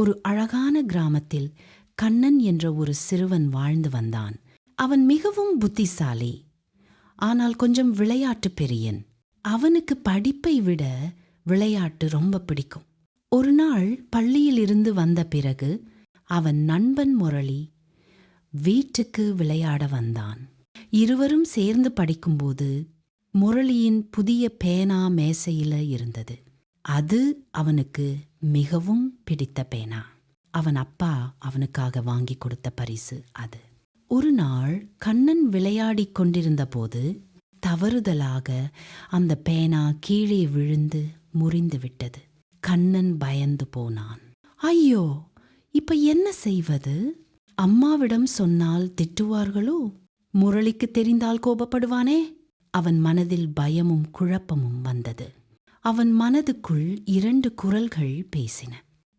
ஒரு அழகான கிராமத்தில் கண்ணன் என்ற ஒரு சிறுவன் வாழ்ந்து வந்தான். அவன் மிகவும் புத்திசாலி. ஆனால் கொஞ்சம் விளையாட்டு பெரியன். அவனுக்கு படிப்பை விட விளையாட்டு ரொம்ப பிடிக்கும். ஒரு நாள் பள்ளியிலிருந்து வந்த பிறகு அவன் நண்பன் முரளி வீட்டுக்கு விளையாட வந்தான். இருவரும் சேர்ந்து படிக்கும்போது முரளியின் புதிய பேனா மேசையில இருந்தது. அது அவனுக்கு மிகவும் பிடித்த பேனா. அவன் அப்பா அவனுக்காக வாங்கி கொடுத்த பரிசு அது. ஒரு நாள் கண்ணன் விளையாடிக் கொண்டிருந்த போது தவறுதலாக அந்த பேனா கீழே விழுந்து முறிந்து விட்டது. கண்ணன் பயந்து போனான். ஐயோ இப்ப என்ன செய்வது? அம்மாவிடம் சொன்னால் திட்டுவார்களோ? முரளிக்கு தெரிந்தால் கோபப்படுவானே? அவன் மனதில் பயமும் குழப்பமும் வந்தது. அவன் மனதுக்குள் இரண்டு குரல்கள் பேசின.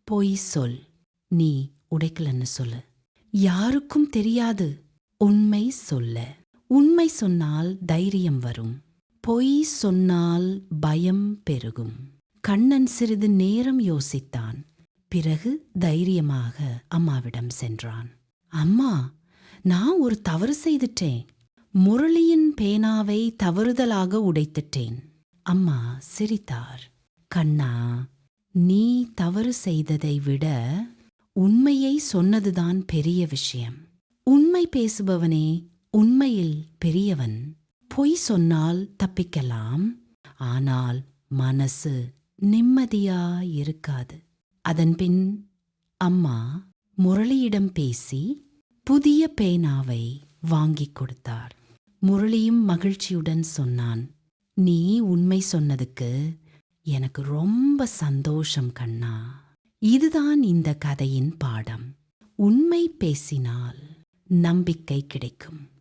பொய் சொல். நீ உடைக்கலன்னு சொல்லு. யாருக்கும் தெரியாது. உண்மை சொல்ல. உண்மை சொன்னால் தைரியம் வரும். பொய் சொன்னால் பயம் பெருகும். கண்ணன் சிறிது நேரம் யோசித்தான். பிறகு தைரியமாக அம்மாவிடம் சென்றான். அம்மா நான் ஒரு தவறு செய்துட்டேன். முரளியின் பேனாவை தவறுதலாக உடைத்துட்டேன். அம்மா சிரித்தார். கண்ணா நீ தவறு செய்ததை விட உண்மையை சொன்னதுதான் பெரிய விஷயம். உண்மை பேசுபவனே உண்மையில் பெரியவன். பொய் சொன்னால் தப்பிக்கலாம். ஆனால் மனசு நிம்மதியா இருக்காது அதன்பின் அம்மா முரளியிடம் பேசி புதிய பேனாவை வாங்கிக் கொடுத்தார். முரளியும் மகிழ்ச்சியுடன் சொன்னான். நீ உண்மை சொன்னதுக்கு எனக்கு ரொம்ப சந்தோஷம் கண்ணா. இதுதான் இந்த கதையின் பாடம். உண்மை பேசினால் நம்பிக்கை கிடைக்கும்.